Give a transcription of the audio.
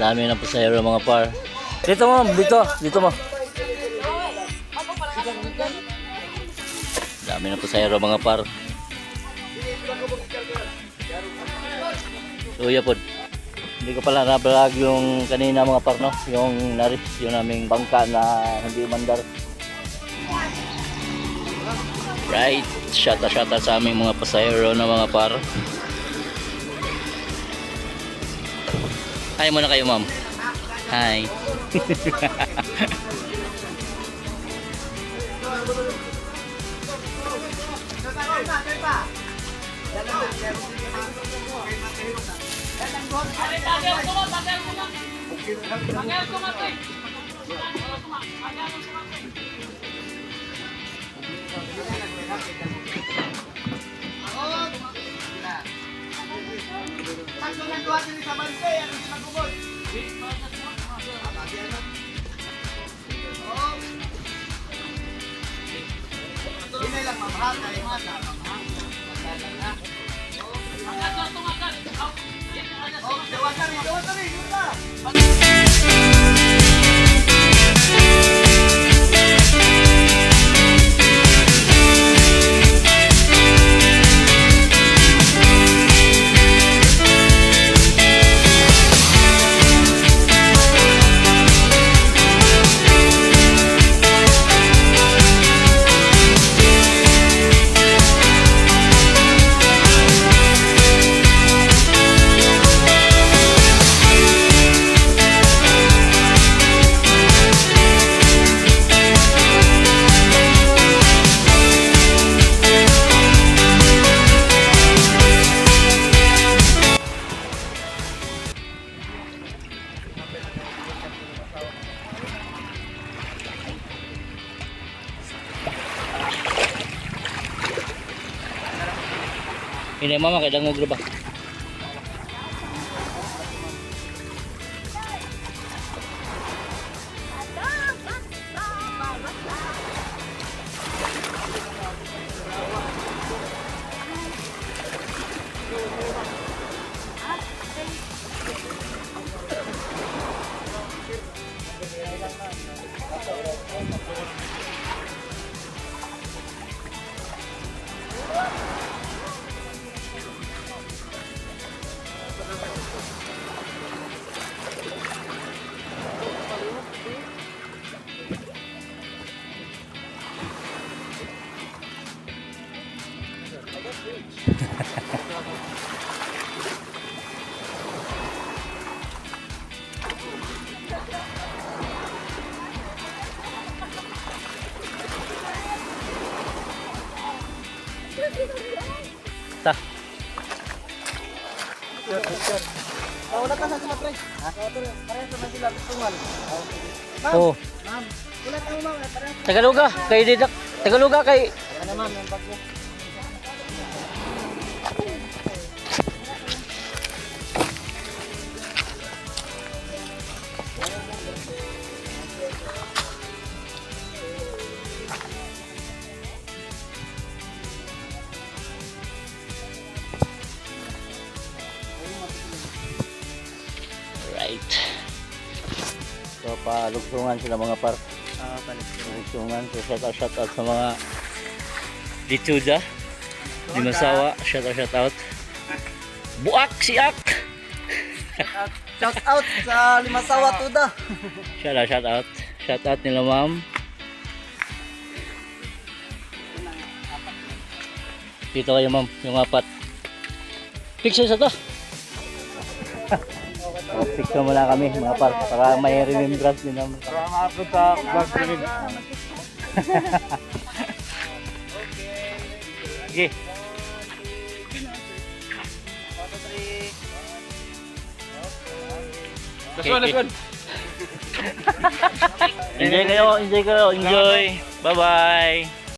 Dami ng pasahero mga par. Dito mo, dito, dito mo. Dami ng pasahero mga par. Luya po. Hindi ko pala na-vlog yung kanina mga par, no? Yung naris, yung naming bangka na hindi mandar. Right, out sa aming mga pasahero na mga par. Hi muna kayo, ma'am. Hi. Tumagal, tumagal. Oh, dawatan rin, dawatan rin. Yun na. Ini mama kay dangog ba? Ta. Wala ka sa sila, pre. Ha? Parehas naman sila, tungal. Oh, Ma'am, ulat ang ma'am. Tagaluga kay Didak. Tagaluga kay Ano ma'am, yung bag niya. Right. So palugtungan sila mga par. Ah, balik. Lugtungan. So shout out shout out sa mga Dituda. Dimasawa. Shout out shout out. Buak siak. Shout out sa Limasawa Tuda. Shout out shout out. Shout out nila ma'am. Dito kayo ma'am, yung apat. Picture sa to. Oh, Picture muna kami mga par para may remembrance din naman. Para ma-upload sa vlog rin. Sige. Last one, last one. Enjoy kayo, enjoy kayo, enjoy. Bye-bye.